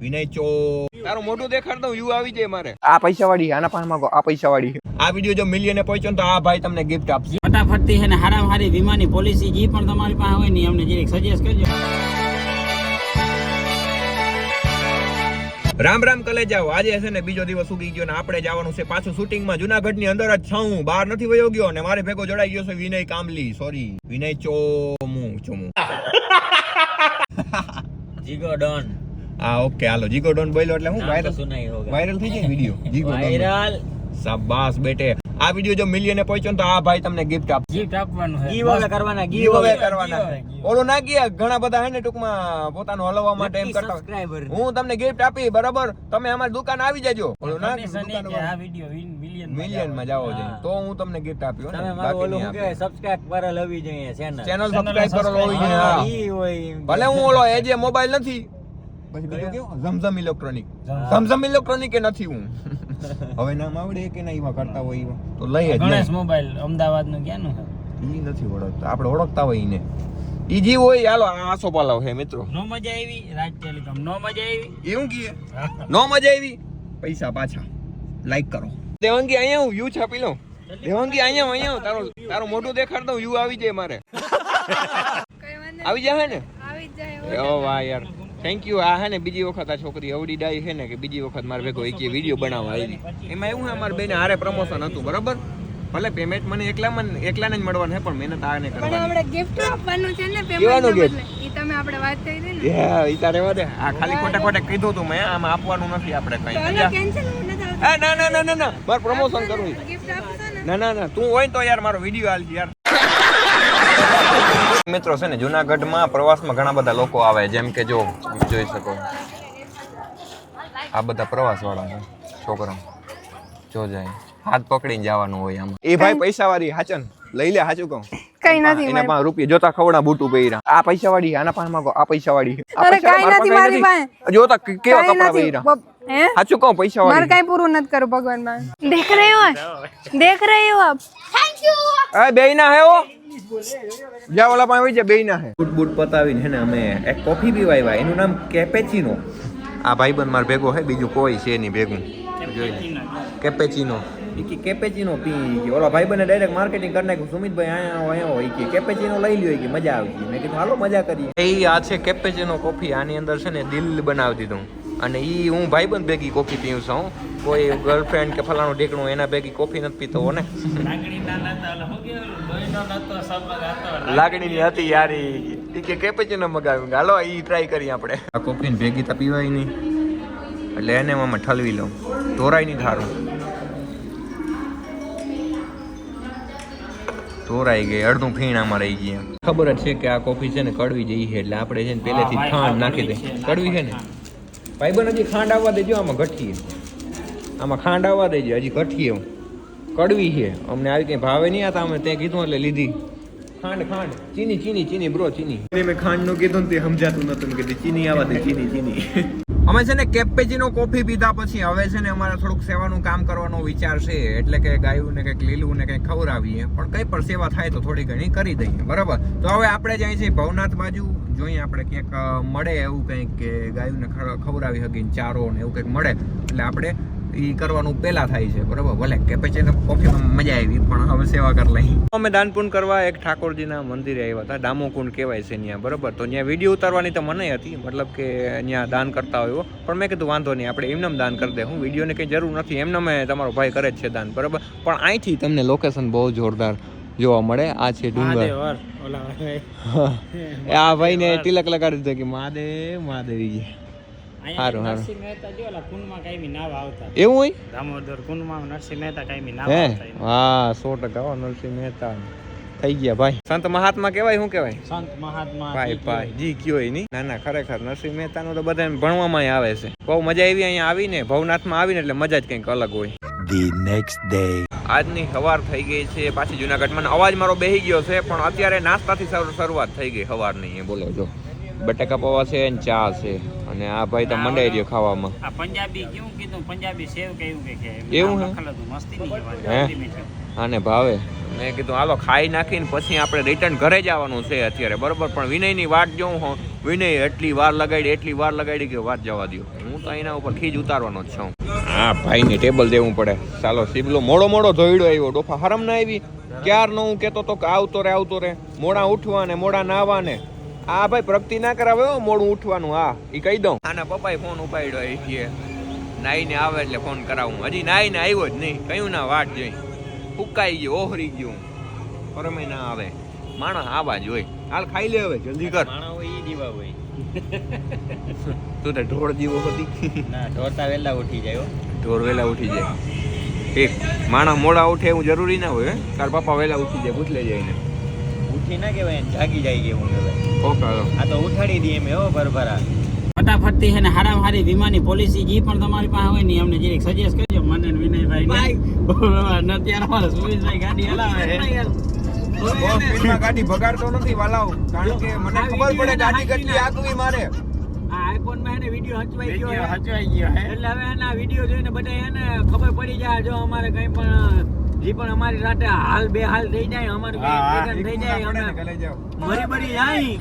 વિનય ચો તારું મોટું દેખાડ દઉં યુ આવી જાય મારે. આ પૈસા વાળી આના પાસે માંગો આ પૈસા વાળી આ વીડિયો જો મિલિયને પહોંચ્યો તો આ ભાઈ તમને ગિફ્ટ આપશે. ફટાફટથી છે ને હારામાં હારી વીમાની પોલિસી જે પણ તમારી પાસે હોય ને અમને જે સજેસ્ટ કરજો. રામ રામ કલે જાઓ આજે છે ને બીજો દિવસ ઉગી ગયો ને આપણે જવાનું છે પાછું શૂટિંગમાં જુનાગઢની અંદર જ છું. બહાર નથી વયો ગયો ને મારે ભેગો જોડાઈ ગયો છે વિનય કામલી. સોરી વિનય ચોમુ ચોમુ જીગો ડોન. હા ઓકે હાલો જીગો ડોન બોલ્યો એટલે હું વાયરલ વાયરલ થઈ જાય વીડિયો જીગો વાયરલ શાબાશ બેટે. આ વીડિયો જો મિલિયને પહોંચ્યો તો આ ભાઈ તમને ગિફ્ટ આપશે. ગિફ્ટ આપવાનું છે. ગીવ અવે કરવાના ગીવ અવે કરવાના. ઓલો ના ગયા ઘણા બધા હે ને ટૂંકમાં પોતાનું હલવા માટે એમ કરતા હું તમને ગિફ્ટ આપી બરાબર? તમે અમારી દુકાન આવી જાજો. ઓલો ના દુકાન આ વિડિયો મિલિયન મિલિયનમાં જાવો જોઈએ તો હું તમને ગિફ્ટ આપ્યો ને. તમે બાકી ઓલું શું સબસ્ક્રાઇબ કરેલ લવી જોઈએ ચેનલ ચેનલ સબસ્ક્રાઇબ કરો લવી જોઈએ હા. ઈ હોય ભલે હું ઓલો એ જે મોબાઈલ નથી પછી બીજો કેવો? ઝમઝમ ઇલેક્ટ્રોનિક. ઝમઝમ ઇલેક્ટ્રોનિક કે નથી હું. હવે નામ આવડે કે નહીં એવા કરતા હોય એવા તો લઈ જ ગણેશ મોબાઈલ અમદાવાદનું ક્યાંનું છે? ઈ નથી ઓળખતા. આપણે ઓળખતા હોય ઈને ઈ જી હોય હાલો આસો પાલાવ હે મિત્રો. નો મજા આવી? રાજ ટેલિકોમ નો મજા આવી? એવું કીએ? નો મજા આવી? પૈસા પાછા. લાઈક કરો. દેવાંગી અહીંયા હું યુ છાપી લઉં દેવાંગી અહીંયા આવ, અહીંયા તારો તારું મોઢું દેખાડ દઉં યુ આવી જાય મારે. આવી જાય ને? આવી જાય ઓ વાહ યાર. થેન્ક યુ આ હે ને બીજી વખત આ છોકરી અવડી ડાઈ છે ને કે બીજી વખત મારે ભેગો એક વીડિયો બનાવવા આવી એમાં એવું હે અમારે બેને હારે પ્રમોશન હતું બરાબર? ભલે પેમેન્ટ મને એકલા મને એકલાને જ મળવાનું છે પણ મહેનત આને કરવાની. આપણે ગિફ્ટ આપવાનું છે ને પેમેન્ટ? બદલે. ઈ તમે આપણે વાત કરી ને. Yeah, ઈ તારે વાદે આ ખાલી ખોટે ખોટે કીધું તું મેં આમાં આપવાનું નથી આપણે કઈ. કેન્સલ એ ના ના ના ના ના. મારે પ્રમોશન કરવું ગિફ્ટ ના? ના ના તું હોય તો યાર મારો વીડિયો હાલ યાર. મિત્રો છે ને જુનાગઢમાં પ્રવાસમાં ઘણા બધા લોકો આવે જેમ કે જો જોઈ શકો. આ બધા પ્રવાસ વાળા છે છોકરા. જો જાય. હાથ પકડીને જવાનું હોય આમ. એ ભાઈ પૈસા વાળી હાચન. લઈ લે હાચું કહું. કઈ નથી એના પાસે રૂપિયા જોતા ખવડા બૂટું પહેર્યા. આ પૈસા વાળી આના પાસે માંગો આ પૈસા વાળી અરે કઈ નથી મારી પાસે. જોતા કેવા કપડા પહેર્યા? હે? હાચું કહું પૈસા મારે કઈ પૂરું નથી કરું ભગવાનમાં દેખ રહ્યો હો દેખ રહ્યો આપ થેન્ક યુ એ બેઈના હે. ઓ જ્યાં ઓલા પાસે હોય છે ના હે. બૂટ બૂટ પતાવીને હે ને અમે એક કોફી પીવા આવ્યા. એનું નામ કેપેચીનો આ ભાઈબંધ માર ભેગો હે, બીજું કોઈ છે નહીં ભેગું. કેપેચીનો કે કેપેચીનો પી ઓલા ભાઈબંધને ડાયરેક્ટ માર્કેટિંગ કરી નાખ્યું. સુમિતભાઈ અહીંયા આવો, અહીંયા હોય કે કેપેચીનો લઈ લ્યો. કે મજા આવશે. મેં કીધું, હાલો, મજા કરીએ. એ આ છે કેપેચીનો કોફી આની અંદર છે ને દિલ બનાવી દીધું. અને એ હું ભાઈબંધ ભેગી કોફી પીઉં છું કોઈ ગર્લફ્રેન્ડ કે ફલાણું ઢીકણું એના ભેગી કોફી નથી પીતો ને? લાગણી ના હતો. યાર ઈ. ઈ કે કેપેચીનો મગાવ્યું. હાલો ઈ ટ્રાય કરીએ આપણે. આ કોફીને ભેગી તો પીવાય નહીં. એટલે એને આમાં ઠલવી લઉં. ઢોરાય નહીં થારું ઢોરાઈ ગઈ. અડધું ફીણામાં રહી ગયા ખબર જ છે કે આ કોફી છે ને કડવી જઈ છે. એટલે આપણે છે ને પહેલેથી ખાંડ નાખી દે. કડવી છે ને. ભાઈબંધ હજી ખાંડ આવવા દેજો આમાં ઘટીએ આમાં ખાંડ આવવા દેજે હજી ઘટીએ કડવી છે. અમને આવી કંઈ ભાવે નહીં હતા અમે તે કીધું એટલે લીધી. ખાંડ ખાંડ. ચીની ચીની ચીની બ્રો ચીની. મેં ખાંડનું કીધું ને તે સમજાતું નતું. કીધું ચીની આવા દે ચીની ચીની. અમે છે ને કેપેચીનો કોફી પીધા પછી હવે છે ને અમારે થોડુંક સેવાનું કામ કરવાનો વિચાર છે. એટલે કે ગાયું ને કંઈક લીલું ને કંઈક ખવડાવીએ. પણ કંઈ પણ સેવા થાય તો થોડી ઘણી કરી દઈએ. બરાબર? તો હવે આપણે જાય છીએ ભવનાથ બાજુ. જોઈએ આપણે ક્યાંક મળે એવું કંઈક કે ગાયુંને ખ- ખવડાવી શકીને ચારો ને એવું કંઈક મળે. એટલે આપણે ઈ કરવાનું પહેલા થાય છે બરાબર? ભલે કેપેચીનો કોફીમાં મજા આવી પણ હવે સેવા કરી લઈ અમે દાનપુન કરવા એક ઠાકોરજીના મંદિરે આવ્યા હતા ડામોકુંડ કહેવાય છે ત્યાં બરાબર? તો ત્યાં વીડિયો ઉતારવાની તો મને હતી મતલબ કે ત્યાં દાન કરતા હોય પણ મેં કીધું વાંધો નહીં આપણે એમનેમ દાન કરી દે હું વિડીયોને કંઈ જરૂર નથી એમને મેં તમારો ભાઈ કરે જ છે દાન બરાબર? પણ અહીંથી તમને લોકેશન બહુ જોરદાર જોવા મળે આ છે ડુંગર. આ ભાઈ ને તિલક લગાડી દીધો કે મહાદેવ મહાદેવી હારું, હારું. નરસિંહ મહેતા કાયમી નાવ આવતા. એવું હોય? દામોદર કુંડમાં નરસિંહ મહેતા કાયમી નાવ હે? હા સો ટકા હો નરસિંહ મહેતા. થઈ ગયા ભાઈ. સંત મહાત્મા કહેવાય શું કહેવાય? સંત મહાત્મા ભાઈ ભાઈ જી કયો ય ના ના ખરેખર નરસિંહ મહેતાનું તો બધા ભણવામાં આવે છે. બહુ મજા આવી અહીંયા આવીને ભવનાથમાં આવીને એટલે મજા જ કંઈક અલગ હોય. ધી નેક્સ્ટ ડે આજની સવાર થઈ ગઈ છે પાછી જુનાગઢમાં. અવાજ મારો બેહી ગયો છે પણ અત્યારે નાસ્તાથી થી શરૂઆત થઈ ગઈ સવારની ની બોલો જો. બટાકા પૌવા છે અને ચા છે. અને આ ભાઈ તો મંડાઈ રહ્યો ખાવામાં. આ પંજાબી કેવું કીધું? પંજાબી સેવ કે એવું કે કે? એવું હે? આને ભાવે. મેં કીધું હાલો ખાઈ નાખીને પછી આપણે રિટર્ન ઘરે જવાનું છે અત્યારે. બરોબર પણ વિનયની વાટ જોઉં હું. વિનય એટલી વાર લગાડી એટલી વાર લગાડી કે વાત જવા દો હું તો એના ઉપર ખીજ ઉતારવાનો જ છું. હા ભાઈને ટેબલ દેવું પડે. ચાલો સીબલો મોડો મોડો ધોઈડો આવ્યો. ડોફા હરમ ના આવી? ક્યાર નો હું કેતો તો કે આવતો રે આવતો રે. મોડા ઉઠવા ને મોડા નાવા ને આ ભાઈ પ્રગતિ ના કરાવે હો મોડું ઉઠવાનું હા એ કહી દઉં. આના પપ્પાએ ફોન ઉપાડ્યો એ કે નાઈને આવે એટલે ફોન કરાવું. હજી નાઈને આવ્યો જ નહીં કયું ના વાટ જોઈ. ફૂકાઈ ગયો ઓહરી ગયું પરમે ના આવે. માણસ આવા જ હોય. હાલ ખાઈ લે હવે જલ્દી કર. માણસ હોય એ દીવા હોય. તું તો ઢોળ દીવો હતી. ના ઢોરતા વહેલા ઉઠી જાય હો. ઢોર વહેલા ઉઠી જાય. એક માણસ મોડા ઉઠે એવું જરૂરી ના હોય? તાર પપ્પા વહેલા ઉઠી જાય પૂછ લેજે એને ઉઠી ના કહેવાય ને જાગી જાય કેવું કહેવાય. ઓકે આ તો ઉઠાડી દઈએ એમ એવો ભરભરા. ફટાફટથી છે ને હારામ હારી વીમાની પોલિસી જે પણ તમારી પાસે હોય ને અમને જરીક સજેસ્ટ કરજો મને વિનયભાઈ ને અત્યારે અમારે સુરેશભાઈ ગાડી હલાવે છે. ગાડી બગાડતો નથી વાલાવ કારણ કે મને ખબર પડે ગાડી કેટલી આગવી મારે. આ આઈફોનમાં એને વિડિયો હચવાઈ ગયો હચવાઈ ગયો એટલે હવે એના વિડિયો જોઈને બધા એને ખબર પડી જાય જો અમારે કઈ પણ જે પણ અમારી સાથે હાલ બે હાલ થઈ જાય અમારું accident થઈ જાય અમે મરી મરી જાય.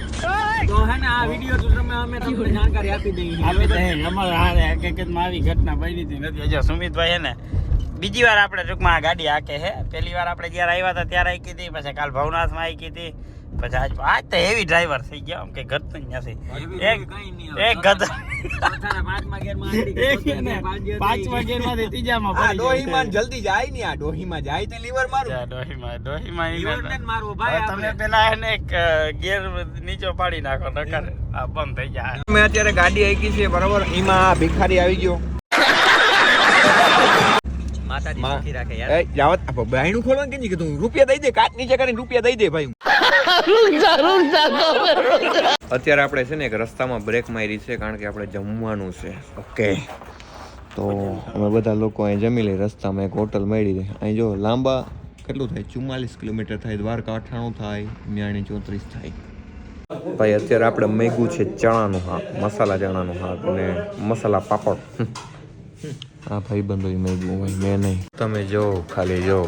તો હે ને આ વિડિયો તો તમે અમે તમને જાણકારી આપી દઈએ. આપી દઈએ અમારે હારે હકીકતમાં આવી ઘટના બની હતી નથી જો સુમિતભાઈ હે ને બીજી વાર આપણે ટૂંકમાં આ ગાડી હાકે હે. પહેલી વાર આપણે જ્યારે આવ્યા હતા ત્યારે હાકી હતી પછી કાલ ભવનાથમાં હાકી હતી. પછી આજ આજ તો હેવી ડ્રાઈવર થઈ ગયો આમ કે ગત તો નથી એક એક પાંચમા ત્રીજામાં પડી ડોહીમાં જલ્દી જાય ને આ ડોહીમાં જાય તે લીવર મારું. જા, ડોહીમાં ડોહીમાં તમે પેલા એને એક ગેર નીચો પાડી નાખો નકર આ બંધ થઈ જાય. અમે અત્યારે ગાડી આકી છે બરાબર? એમાં આ ભિખારી આવી ગયો. માતાજી માં- સુખી રાખે એ જાવત આ બાયણું ખોલવાનું કે નહીં? તું રૂપિયા દઈ દે કાચ નીચે કરીને રૂપિયા દઈ દે ભાઈ અત્યારે આપણે છે ને એક રસ્તામાં બ્રેક મારી છે કારણ કે આપણે જમવાનું છે. ઓકે. તો અમે બધા લોકો અહીં જમી લઈ રસ્તામાં એક હોટલ મળી રહી. અહીં જો લાંબા કેટલું થાય? ચુમ્માલીસ કિલોમીટર થાય દ્વારકા અઠાણું થાય ન્યાણી ચોત્રીસ થાય. ભાઈ અત્યારે આપણે મેગું છે ચણાનું હા મસાલા ચણાનું હા અને મસાલા પાપડ. હા ભાઈ બંધો મેં હોય મેં નહીં. તમે જો ખાલી જો.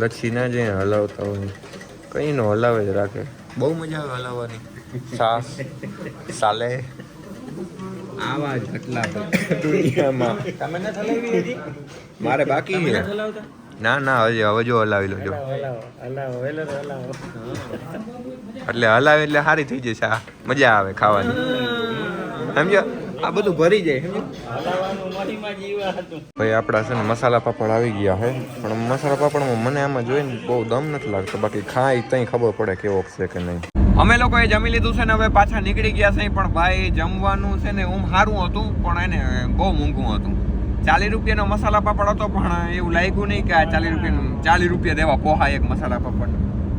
લચ્છી ના જે હલાવતા હોય. કઈ નો હલાવે જ રાખે. બહુ મજા આવે હલાવવાની. સાસ સાલે. આવા જટલા દુનિયામાં. તમે ન હલાવી હતી મારે બાકી છે. ના ના હજી હવે જો હલાવી લો જો. એટલે હલાવે એટલે સારી થઈ જશે આ. મજા આવે ખાવાની. સમજો આ બધું ભરી જાય ભાઈ આપણા છે ને મસાલા પાપડ આવી ગયા હે. પણ મસાલા પાપડમાં મને આમાં જોઈને બહુ દમ નથી લાગતો. બાકી ખાય તઈ ખબર પડે કેવો છે કે નહીં. અમે લોકોએ જમી લીધું છે ને હવે પાછા નીકળી ગયા છે. પણ ભાઈ જમવાનું છે ને ઓમ સારું હતું પણ એને બહુ મોંઘું હતું. ચાલીસ રૂપિયાનો મસાલા પાપડ હતો પણ એવું લાગ્યું નહીં કે આ ચાલીસ રૂપિયાનું ચાલીસ રૂપિયા દેવા પોહા એક મસાલા પાપડ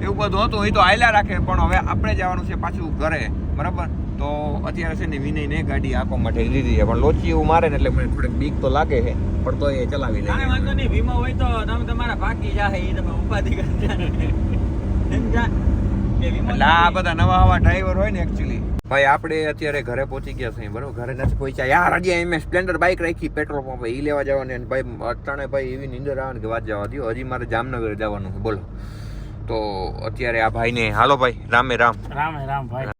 એવું બધું હતું એ તો આયલા રાખે પણ હવે આપણે જવાનું છે પાછું ઘરે. બરાબર? તો અત્યારે છે ને વિનયને ગાડી આપવા માટે લીધી છે. પણ લોચી એવું મારે ને એટલે મને થોડીક બીક તો લાગે છે પણ તો એ ચલાવી લે. વાંધો નહીં વીમો હોય તો તમે તમારા ભાગી જાહે એ તમે ઉપાધિ એટલે આ બધા નવા નવા ડ્રાઈવર હોય ને એકચ્યુઅલી ભાઈ આપણે અત્યારે ઘરે પહોંચી ગયા છીએ બરોબર? ઘરે નથી પહોંચ્યા. યાર હજી અહીં સ્પ્લેન્ડર બાઇક રાખી પેટ્રોલ પંપ એ લેવા જવાની અને ભાઈ અટાણે ભાઈ એવી નીંદર આવે ને કે વાત જવા દો હજી મારે જામનગર જવાનું છે બોલો. તો અત્યારે આ ભાઈને હાલો ભાઈ રામે રામ. રામે રામ ભાઈ.